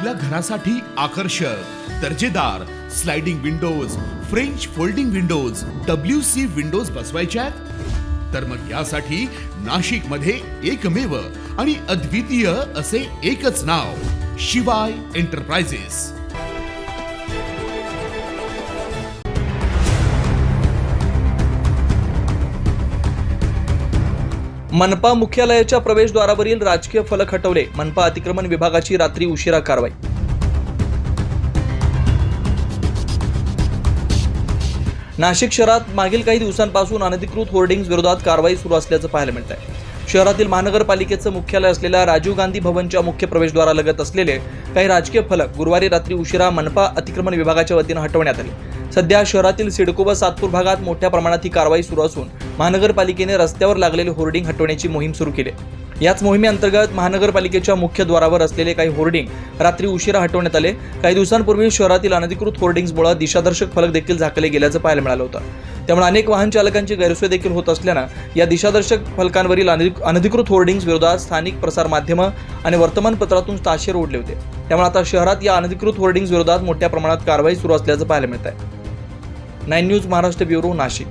आपल्या घरासाठी आकर्षक दर्जेदार sliding windows French folding windows W C windows बसवायच्या आहेत? तर मग यासाठी नाशिकमध्ये एकमेव आणि अद्वितीय असे एकच नाव शिवाय एंटरप्राइजेस मनपा मुख्यालयाच्या प्रवेशद्वारावरील राजकीय फलक हटवले. मनपा अतिक्रमण विभागाची रात्री उशिरा कारवाई. नाशिक शहरात मागील काही दिवसांपासून अनधिकृत होर्डिंग्ज विरोधात कारवाई सुरू असल्याचं पाहायला मिळत आहे शहरातील महानगरपालिकेचं मुख्यालय असलेल्या राजीव गांधी भवनच्या मुख्य प्रवेशद्वारालगत असलेले काही राजकीय फलक गुरुवारी रात्री उशिरा मनपा अतिक्रमण विभागाच्या वतीनं हटवण्यात आले. सध्या शहरातील सिडको व सातपूर भागात मोठ्या प्रमाणात ही कारवाई सुरू असून महानगरपालिकेने रस्त्यावर लागलेले होर्डिंग हटवण्याची मोहीम सुरू केली. याच मोहिमेअंतर्गत महानगरपालिकेच्या मुख्य द्वारावर असलेले काही होर्डिंग रात्री उशिरा हटवण्यात आले. काही दिवसांपूर्वी शहरातील अनधिकृत होर्डिंग्समुळे दिशादर्शक फलक देखील झाकले गेल्याचं पाहायला मिळालं होतं. त्यामुळे अनेक वाहन चालकांची गैरसोय देखील होत असल्यानं या दिशादर्शक फलकांवरील अनधिकृत होर्डिंग्ज विरोधात स्थानिक प्रसारमाध्यमं आणि वर्तमानपत्रातून ताशेर ओढले होते. त्यामुळे आता शहरात या अनधिकृत होर्डिंग्स विरोधात मोठ्या प्रमाणात कारवाई सुरू असल्याचं पाहायला मिळत आहे nine news Maharashtra bureau Nashik.